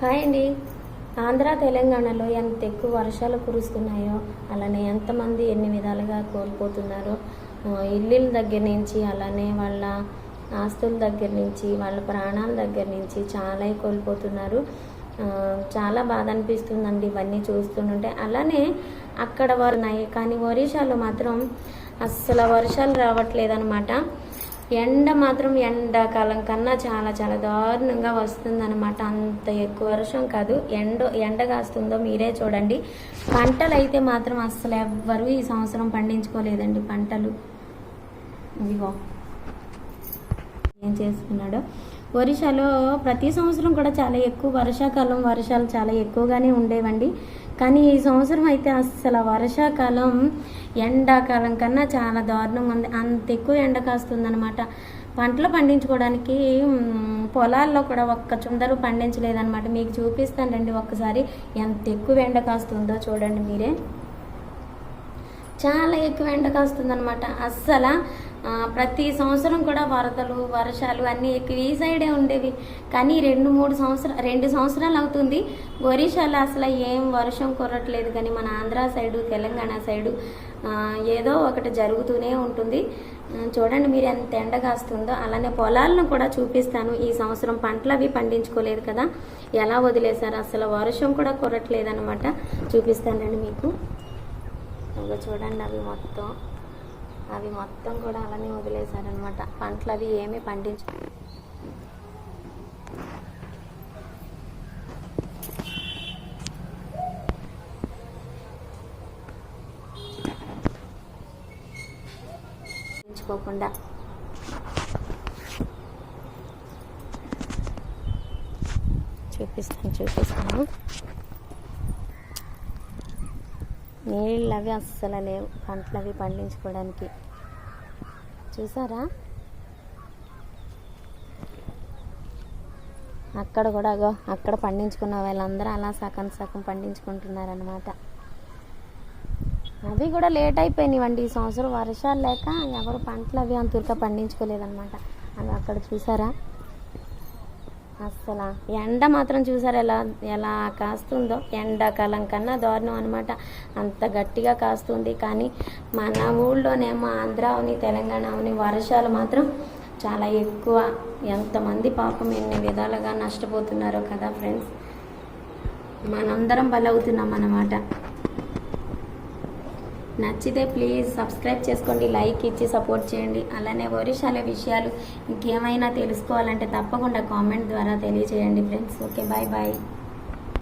Hi అండి. ఆంధ్ర తెలంగాణలో ఎంత ఎక్కువ వర్షాలు కురుస్తున్నాయో అలానే ఎంతమంది ఎన్ని విధాలుగా కోల్పోతున్నారో. ఇల్లుల దగ్గర నుంచి అలానే వాళ్ళ ఆస్తుల దగ్గర నుంచి వాళ్ళ ప్రాణాల దగ్గర నుంచి చాలా కోల్పోతున్నారు. చాలా బాధ అనిపిస్తుందండి ఇవన్నీ చూస్తుంటే. అలానే అక్కడ ఉన్నాయి కానీ ఒరిస్సాలో మాత్రం అస్సలు వర్షాలు రావట్లేదనమాట ఎండ మాత్రం ఎండాకాలం కన్నా చాలా చాలా దారుణంగా వస్తుందన్నమాట. అంత ఎక్కువ వర్షం కాదు. ఎండ ఎండ కాస్తుందో మీరే చూడండి. పంటలు అయితే మాత్రం అస్సలు ఎవ్వరు ఈ సంవత్సరం పండించుకోలేదండి పంటలు. ఇదిగో. ఏం చేసుకున్నాడో ఒరిస్సాలో ప్రతి సంవత్సరం కూడా చాలా ఎక్కువ వర్షాకాలం వర్షాలు చాలా ఎక్కువగానే ఉండేవండి. కానీ ఈ సంవత్సరం అయితే అసలు వర్షాకాలం ఎండాకాలం కన్నా చాలా దారుణంగా ఉంది. అంత ఎక్కువ ఎండ కాస్తుందనమాట పంటలు పండించుకోవడానికి పొలాల్లో కూడా ఒక్క చుందరు పండించలేదన్నమాట. మీకు చూపిస్తానండి ఒక్కసారి. ఎంత ఎక్కువ ఎండ కాస్తుందో చూడండి మీరే. చాలా ఎక్కువ ఎండ కాస్తుందన్నమాట. అస్సలు ప్రతి సంవత్సరం కూడా వరదలు వర్షాలు అన్నీ ఎక్కువ. ఈ సైడే ఉండేవి. కానీ రెండు మూడు సంవత్సరాలు రెండు సంవత్సరాలు అవుతుంది. ఒరిస్సాలో అసలు ఏం వర్షం కురట్లేదు. కానీ మన ఆంధ్ర సైడు తెలంగాణ సైడు ఏదో ఒకటి జరుగుతూనే ఉంటుంది. చూడండి మీరు ఎంత ఎండగాస్తుందో అలానే పొలాలను కూడా చూపిస్తాను. ఈ సంవత్సరం పంటలు అవి పండించుకోలేదు కదా. ఎలా వదిలేశారు? అసలు వర్షం కూడా కురట్లేదు అనమాట చూపిస్తానండి మీకు. ఇంకా చూడండి అవి మొత్తం. అవి మొత్తం కూడా అలానే వదిలేశారనమాట. పంటలు అవి ఏమీ పండించ పండించుకోకుండా. చూపిస్తాను చూపిస్తాను. నీళ్ళు అవి అస్సలు లేవు పంటలు అవి పండించుకోవడానికి. చూసారా? అక్కడ కూడా అగో అక్కడ పండించుకున్న వాళ్ళందరూ అలా సగం సగం పండించుకుంటున్నారనమాట అవి కూడా లేట్ అయిపోయినాయివండి ఈ సంవత్సరం. వర్షాలు లేక ఎవరు పంటలు అవి అంతగా పండించుకోలేదన్నమాట. అది అక్కడ చూసారా? అస్సలు. ఎండ మాత్రం చూసారు ఎలా ఎలా కాస్తుందో? ఎండాకాలం కన్నా దారుణం అనమాట అంత గట్టిగా కాస్తుంది. కానీ మన ఊళ్ళోనేమో ఆంధ్ర అవని తెలంగాణ అవని వర్షాలు మాత్రం చాలా ఎక్కువ. ఎంతమంది పాపం ఎన్ని విధాలుగా నష్టపోతున్నారో కదా ఫ్రెండ్స్. మనందరం బలవుతున్నాం అన్నమాట నచ్చితే ప్లీజ్ సబ్స్క్రైబ్ చేసుకోండి లైక్ ఇచ్చి సపోర్ట్ చేయండి. అలానే ఒరిషాల విషయాలు ఇంకేమైనా తెలుసుకోవాలంటే తప్పకుండా కామెంట్ ద్వారా తెలియజేయండి ఫ్రెండ్స్ ఓకే బాయ్ బాయ్